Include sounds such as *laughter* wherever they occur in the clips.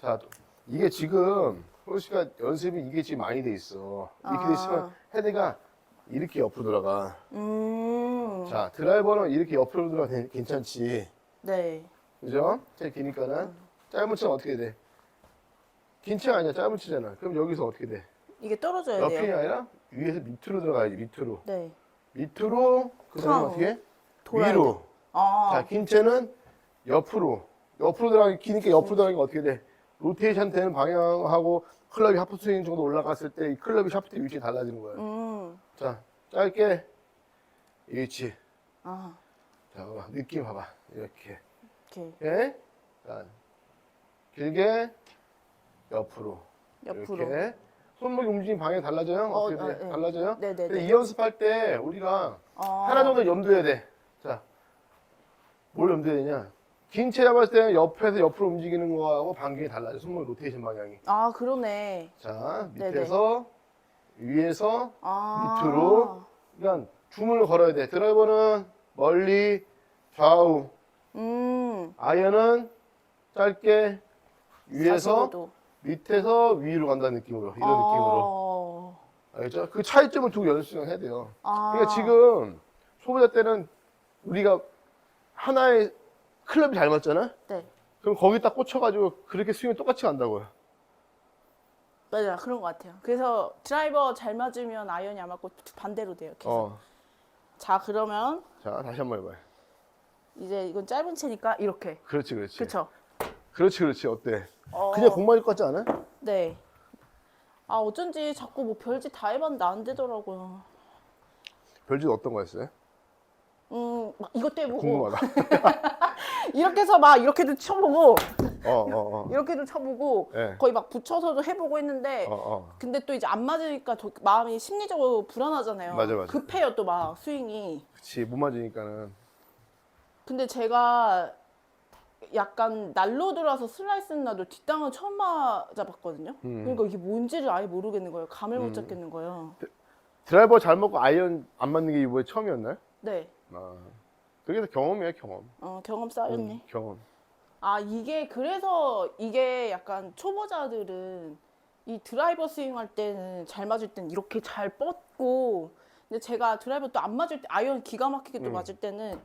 자, 이게 지금 호시가 연습이 이게 지금 많이 돼 있어. 이렇게 돼 있으면 아. 헤드가 이렇게 옆으로 돌아가. 음. 자, 드라이버는 이렇게 옆으로 돌아가 도 괜찮지. 네. 그죠? 제 기니까는 짧은 채는 어떻게 돼? 긴 채가 아니야, 짧은 채잖아. 그럼 여기서 어떻게 돼? 이게 떨어져야 옆이 돼요. 아니라 위에서 밑으로 들어가야지, 밑으로. 네. 밑으로, 그 다음에 탕. 어떻게? 돌아야 위로. 아. 자, 긴 채는 옆으로. 옆으로 들어가기, 기니까 옆으로 들어가니까 어떻게 돼? 로테이션 되는 방향하고 클럽이 하프 스윙 정도 올라갔을 때 이 클럽이 샤프트 위치 달라지는 거예요. 음. 자, 짧게. 이 위치. 아. 자, 봐봐. 느낌 봐봐. 이렇게. 이렇게 예? 자, 길게 옆으로. 옆으로. 이렇게. 손목이 움직이는 방향이 달라져요? 어, 어떻게 돼? 아, 네. 달라져요? 네네네. 근데 이 연습할 때 우리가 아. 하나 정도 염두해야 돼. 자, 뭘 염두해야 되냐? 긴채 잡았을 때는 옆에서 옆으로 움직이는 거하고 반경이 달라져. 손목 로테이션 방향이. 아, 그러네. 자. 밑에서, 위에서, 아. 밑으로. 그러니까 주문을 걸어야 돼. 드라이버는 멀리, 좌우. 음. 아이언은 짧게, 위에서. 밑에서 위로 간다는 느낌으로. 이런 아. 느낌으로. 알겠죠? 그 차이점을 두고 연습을 해야 돼요. 아. 그러니까 지금 초보자 때는 우리가 하나의 클럽이 잘 맞잖아? 네. 그럼 거기 딱 꽂혀가지고 그렇게 스윙을 똑같이 간다고요. 맞아요. 그런 것 같아요. 그래서 드라이버 잘 맞으면 아이언이 안 맞고 반대로 돼요. 계속. 어. 자, 그러면 자, 다시 한 번 해봐요. 이제 이건 짧은 채니까 이렇게. 그렇지, 그렇지. 그쵸? 그렇지, 그렇지. 어때? 어, 그냥 공 맞을 것 같지 않아? 네. 아, 어쩐지 자꾸 뭐 별짓 다 해봤는데 안 되더라고요. 별짓 어떤 거였어요? 음, 막 이것도 해보고. 궁금하다. *laughs* 이렇게 해서 막 이렇게도 쳐보고, 어, 어, 어. *laughs* 이렇게도 쳐보고, 예. 거의 막 붙여서도 해보고 했는데, 어, 어. 근데 또 이제 안 맞으니까 더 마음이 심리적으로 불안하잖아요. 맞아, 맞아. 급해요, 또 막 스윙이. 그치, 못 맞으니까는. 근데 제가 약간 날로 들어서 슬라이스는 나도 뒷땅은 처음 맞아봤거든요. 음. 그러니까 이게 뭔지를 아예 모르겠는 거예요. 감을 못 잡겠는 거예요. 드라이버 잘 먹고 아이언 안 맞는 게 이번에 처음이었나요? 네. 아. 그게 다 경험이에요, 경험. 어, 경험 쌓였네. 음, 경험. 아, 이게 그래서 이게 약간 초보자들은 이 드라이버 스윙 할 때는 잘 맞을 때는 이렇게 잘 뻗고 근데 제가 드라이버 또 안 맞을 때 아이언 기가 막히게 또 음. 맞을 때는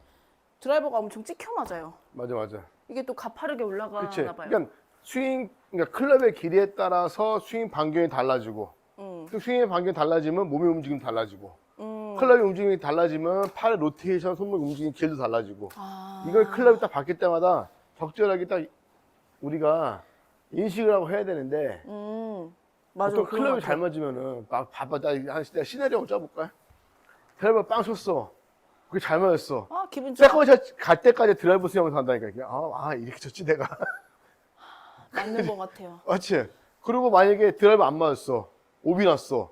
드라이버가 엄청 찍혀 맞아요. 맞아, 맞아. 이게 또 가파르게 올라가나 그치. 봐요. 그러니까 스윙, 그러니까 클럽의 길이에 따라서 스윙 반경이 달라지고, 음. 그 스윙의 반경이 달라지면 몸의 움직임 달라지고, 음. 클럽의 움직임이 달라지면 팔의 로테이션, 손목 움직임 길도 달라지고, 아. 이걸 클럽이 딱 바뀔 때마다 적절하게 딱 우리가 인식을 하고 해야 되는데, 음. 맞아. 보통 클럽이 것 잘. 맞으면은 막 봐봐, 나한 시나리오 한번 짜볼까? 드라이버 빵 쳤어. 그게 잘 맞았어. 아, 기분 좋아. 세컨샷 갈 때까지 드라이버 스윙을 한다니까. 이게. 아, 아, 이렇게 쳤지 내가. 맞는 것 같아요. *laughs* 맞지? 그리고 만약에 드라이버 안 맞았어. 오비 났어.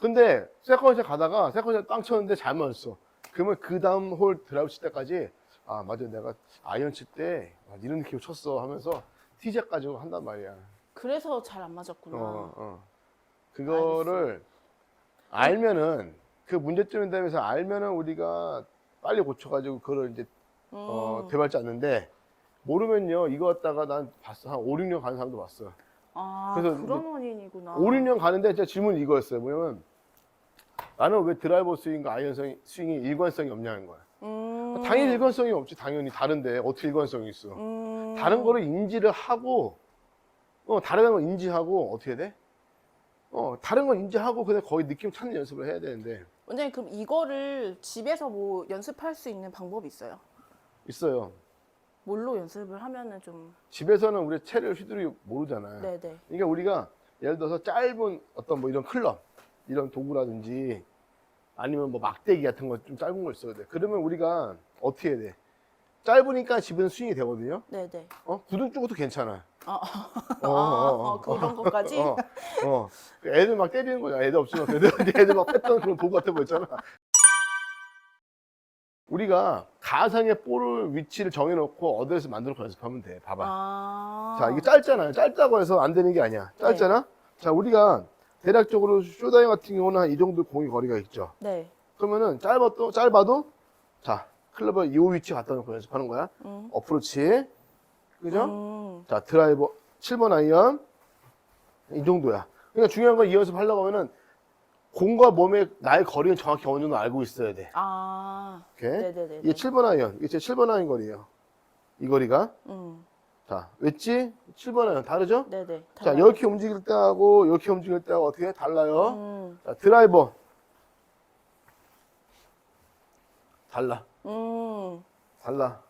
근데 세컨샷 가다가 세컨샷 빵 쳤는데 잘 맞았어. 그러면 그 다음 홀 드라이브 칠 때까지 아 맞아 내가 아이언 칠 때 이런 느낌으로 쳤어 하면서 티샷 가지고 한단 말이야. 그래서 잘 안 맞았구나. 어, 어. 그거를 알면은 그 문제점에 대해서 알면은 우리가 빨리 고쳐가지고 그걸 이제 어, 음. 되밟지 않는데 모르면요 이거 갖다가 난 봤어 한 5, 6년 가는 사람도 봤어. 아, 그래서 그런 원인이구나. 5, 6년 가는데 진짜 질문이 이거였어요. 뭐냐면 나는 왜 드라이버 스윙과 아이언 스윙, 스윙이 일관성이 없냐는 거야. 음. 당연히 일관성이 없지. 당연히 다른데 어떻게 일관성이 있어. 음. 다른 거를 인지를 하고 어 다른 걸 인지하고 어떻게 돼? 어 다른 걸 인지하고 그냥 거의 느낌 찾는 연습을 해야 되는데 원장님 그럼 이거를 집에서 뭐 연습할 수 있는 방법이 있어요? 있어요. 뭘로 연습을 하면은 좀 집에서는 우리 채를 휘두르기 모르잖아요. 네네 그러니까 우리가 예를 들어서 짧은 어떤 뭐 이런 클럽 이런 도구라든지 아니면 뭐 막대기 같은 거 좀 짧은 걸 써야 돼. 그러면 우리가 어떻게 해야 돼? 짧으니까 집에는 스윙이 되거든요. 네네 어? 구등 쪽도 괜찮아. 어, 어, 아, 어, 그런 것까지 어, 어. 그 애들 막 때리는 거야. 애들 없으면 애들, *laughs* 애들 막 뺐던 그런 도구 같은 거 있잖아. 우리가 가상의 볼을 위치를 정해놓고 어디에서 만들어서 연습하면 돼. 봐봐. 아 자, 이게 짧잖아요. 짧다고 해서 안 되는 게 아니야. 짧잖아? 자, 우리가 대략적으로 쇼다잉 같은 경우는 한 이 정도 공이 거리가 있죠. 네 그러면은 짧아도, 짧아도, 자, 클럽을 이 위치 갖다 놓고 연습하는 거야. 음. 어프로치. 그죠? 음. 자, 드라이버, 7번 아이언. 이 정도야. 그러니까 중요한 건 이 연습 하려고 하면은 공과 몸의 나의 거리는 정확히 어느 정도 알고 있어야 돼. 아, 오케이? 네네네. 이게 7번 아이언. 이게 제 7번 아이언 거리예요. 이 거리가. 음, 자, 웨지 7번 아이언 다르죠? 네네. 자, 달라요. 이렇게 움직일 때하고 이렇게 움직일 때하고 어떻게 달라요? 음, 자, 드라이버. 달라. 음, 달라.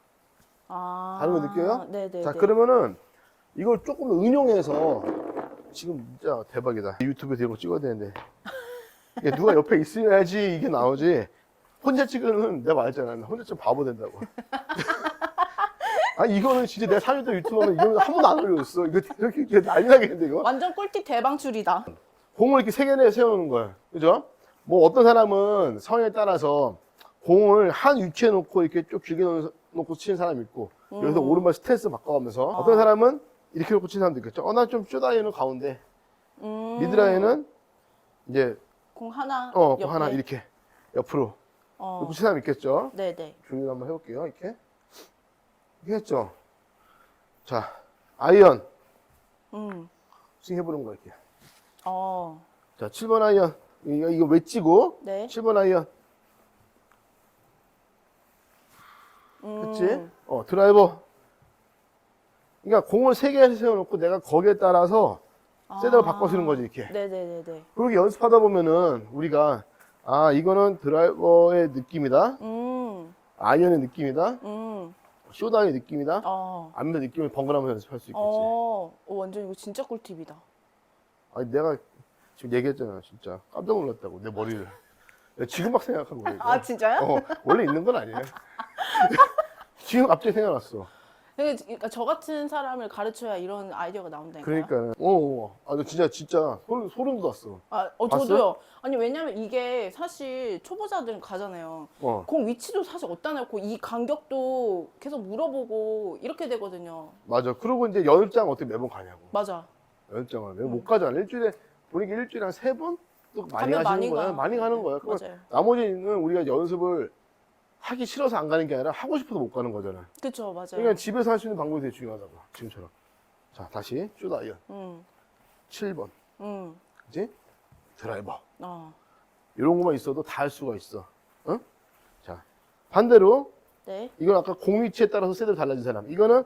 아. 다른 거 느껴요? 네네. 자, 그러면은 이걸 조금 더 응용해서 지금 진짜 대박이다. 유튜브에 이런 거 찍어야 되는데. 이게 누가 옆에 있어야지 이게 나오지. 혼자 찍으면 내가 말했잖아. 나 혼자 좀 바보 된다고. *laughs* 아 이거는 진짜 내가 4년 동안 유튜브 하면 이거 한 번도 안 올렸어. 이거 이렇게, 난리 나겠는데 이거? 완전 꿀팁 대방출이다. 공을 이렇게 세 개내 세우는 거야. 그죠? 뭐 어떤 사람은 성에 따라서 공을 한 위치에 놓고 이렇게 쭉 길게 놓- 놓고 치는 사람이 있고 여기서 음. 오른발 스탠스 바꿔가면서 아. 어떤 사람은 이렇게 놓고 치는 사람도 있겠죠. 어, 나좀 쇼다이는 가운데, 음, 미드라인은 이제 공 하나. 어. 그 하나 이렇게 옆으로 어, 사람 있겠죠. 네네. 조용히 한번 해볼게요. 이렇게. 이렇게 했죠. 자, 아이언 음, 스윙 해보는 거 이렇게. 어, 자, 7번 아이언. 이거, 이거 웨지고 네. 7번 아이언. 음, 그치? 어, 드라이버. 그러니까 공을 세 개 세워놓고 내가 거기에 따라서 셋업을 바꿔 쓰는 거지, 이렇게. 아. 네네네네. 그렇게 연습하다 보면은 우리가, 아, 이거는 드라이버의 느낌이다. 음, 아이언의 느낌이다. 음, 쇼다의 느낌이다. 어, 암의 느낌을 번갈아가면서 연습할 수 있겠지. 어, 어, 완전 이거 진짜 꿀팁이다. 아니, 내가 지금 얘기했잖아, 진짜. 깜짝 놀랐다고, 내 머리를. 내가 지금 막 생각한. 이거. 아, 진짜요? 어, 원래 있는 건 아니에요. *laughs* 지금 갑자기 생각났어. 그러니까 저 같은 사람을 가르쳐야 이런 아이디어가 나온다니까. 그러니까, 어, 어. 아, 너 진짜, 진짜, 소름, 소름 돋았어. 아, 어, 봤어요? 저도요. 아니, 왜냐면 이게 사실 초보자들은 가잖아요. 어. 공 위치도 사실 어디다 놓고 이 간격도 계속 물어보고 이렇게 되거든요. 맞아. 그리고 이제 연습장 어떻게 매번 가냐고. 맞아. 연습장을 매번 못 가잖아. 일주일에, 보니까 일주일에 한 세 번? 또 많이 가면 가시는 많이 거야. 가. 많이 가는 거야. 그럼 맞아요. 나머지는 우리가 연습을 하기 싫어서 안 가는 게 아니라 하고 싶어서 못 가는 거잖아. 그쵸, 맞아요. 그러니까 집에서 할 수 있는 방법이 되게 중요하다고. 지금처럼. 자, 다시 쇼다이언. 음, 7번. 음, 그지? 드라이버. 어, 이런 것만 있어도 다 할 수가 있어. 어? 자, 반대로 네. 이건 아까 공 위치에 따라서 셋을 달라진 사람. 이거는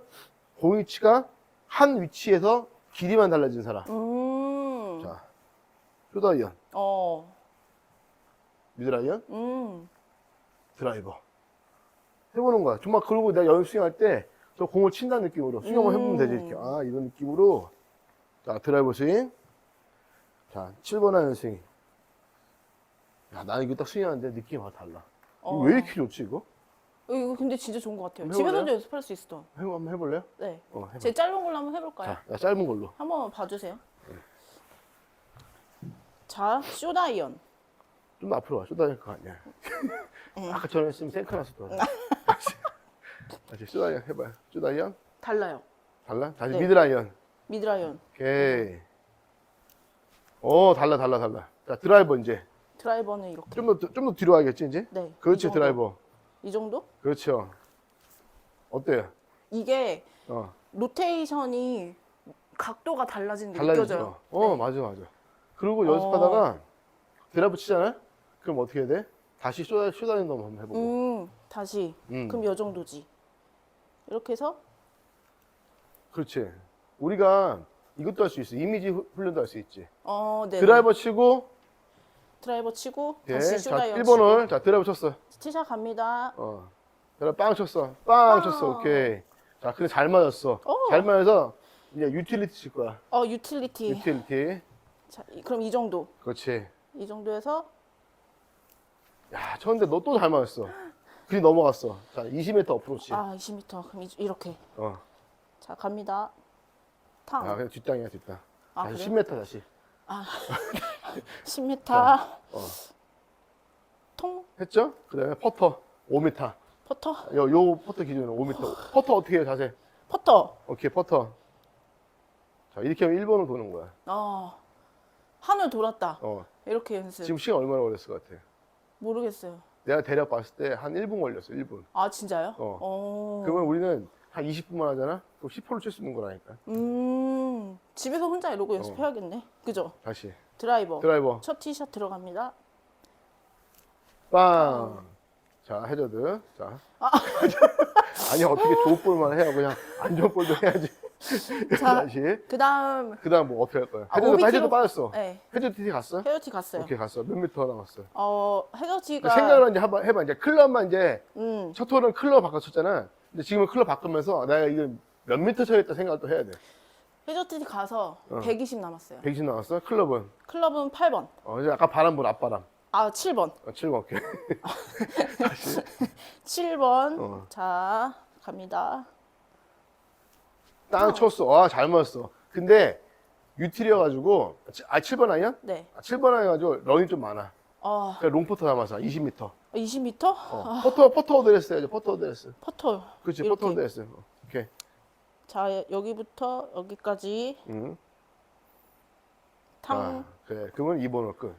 공 위치가 한 위치에서 길이만 달라진 사람. 음, 자, 쇼다이언, 어, 미드라이언, 음, 드라이버. 해보는 거야. 정말 그러고 내가 연습 스윙할 때 저 공을 친다는 느낌으로 한번 해보면 되지. 이렇게. 아, 이런 느낌으로. 자, 드라이버 스윙. 자, 7번 하는 스윙. 야, 나는 이거 딱 스윙하는데 느낌이 막 달라. 어. 왜 이렇게 좋지, 이거? 어, 이거 근데 진짜 좋은 것 같아요. 한번 집에서도 해볼래요? 연습할 수 있어. 해, 한번 해볼래요? 네. 어, 해봐. 제 짧은 걸로 한번 해볼까요? 자, 야, 짧은 걸로. 한번 봐주세요. 자, 쇼다이언. 좀더 앞으로 와. 쇼다이언 그거 아니야. *laughs* 아까 전에 했으면 생크 났을 거야. 다시 쇼다이언 해봐요. 쇼다이언? 달라요. 달라? 다시 네. 미드라이언. 미드라이언. 오케이. 오, 달라, 달라, 달라. 자, 드라이버 이제. 드라이버는 이렇게. 좀 더, 좀 더 뒤로 가겠지, 이제? 네. 이 그렇지, 정도. 드라이버. 이 정도? 그렇죠. 어때요? 이게 어, 로테이션이 각도가 달라지는 게 달라지죠? 느껴져요. 어, 네. 맞아, 맞아. 그리고 연습하다가 드라이브 치잖아요? 그럼 어떻게 해야 돼? 다시 쇼다, 쇼다이언 한번 해보고. 음, 다시. 음. 그럼 요 정도지. 이렇게 해서 그렇지. 우리가 이것도 할 수 있어. 이미지 후- 훈련도 할 수 있지. 어, 네. 드라이버 치고, 드라이버 치고 예. 다시 자, 쇼다이언 1번을, 자, 드라이버 쳤어. 티샷 갑니다. 어. 드라이버 빵 쳤어. 빵 빵. 쳤어. 오케이. 자, 근데 잘 맞았어. 오. 잘 맞아서 이제 유틸리티 칠 거야. 어, 유틸리티. 유틸리티. 자, 이- 그럼 이 정도. 그렇지. 이 정도에서 야, 쳤는데 너 또 잘 맞았어. 그리 넘어갔어. 자, 20m 어프로치. 아, 20m. 그럼 이- 이렇게. 어. 자, 갑니다. 탕. 아, 그냥 뒷땅이야, 뒷땅. 아, 다시 그래요? 10m 다시. *laughs* 10m. 어. 통 했죠? 그 다음에 퍼터. 5m. 퍼터. 요, 요 퍼터 기준으로 5m. 퍼터 어떻게 해요, 자세? 퍼터. 오케이, 퍼터. 자, 이렇게 하면 1번을 도는 거야. 어. 하늘 돌았다. 어. 이렇게 연습. 지금 시간 얼마나 걸렸을 것 같아? 모르겠어요. 내가 대략 봤을 때 한 1분 걸렸어, 1분. 아, 진짜요? 어. 어. 그러면 우리는 한 20분만 하잖아? 그럼 10홀을 칠수 있는 거라니까. 음, 집에서 혼자 이러고 연습해야겠네. 그죠? 다시. 드라이버. 드라이버. 첫 티샷 들어갑니다. 빵. 자, 해저드. 자. *laughs* 아 니, 어떻게 좋은 볼만 해요. 그냥 안 좋은 볼도 해야지. *laughs* 자, 다시. 그 다음, 그 다음 뭐 어떻게 할 거야? 아, 500 해저드 킬로- 빠졌어. 네, 해저드 TT 갔어? 헤어티 갔어요. 오케이, 갔어. 몇 미터 남았어? 어, 헤어티가. 그러니까 생각을 이제 해봐, 해봐. 이제 클럽만 이제, 음, 첫 홀은 클럽 바꿨었잖아. 근데 지금은 클럽 바꾸면서 내가 이거 몇 미터 쳐야겠다 생각을 또 해야 돼. 헤어티 가서 어. 120 남았어요. 120 나왔어? 클럽은? 클럽은 8번. 어, 이제 아까 바람 불 앞바람. 아, 7번. 어, 7번, 오케이. *laughs* 7번. 어. 자, 갑니다. 땅 쳤어. 와, 잘 맞았어. 근데, 유틸이어가지고, 아, 7번 아니야? 네. 아, 7번 아니가지고, 런이 좀 많아. 어, 그러니까 롱포터 남았어. 20m. 20m? 어. 퍼터, 퍼터 어드레스 해야지. 퍼터 어드레스. 퍼터. 그렇지, 이렇게. 어드레스. 어, 오케이. 자, 여기부터 여기까지 응. 탕. 아, 그래. 그러면 2번으로 끝.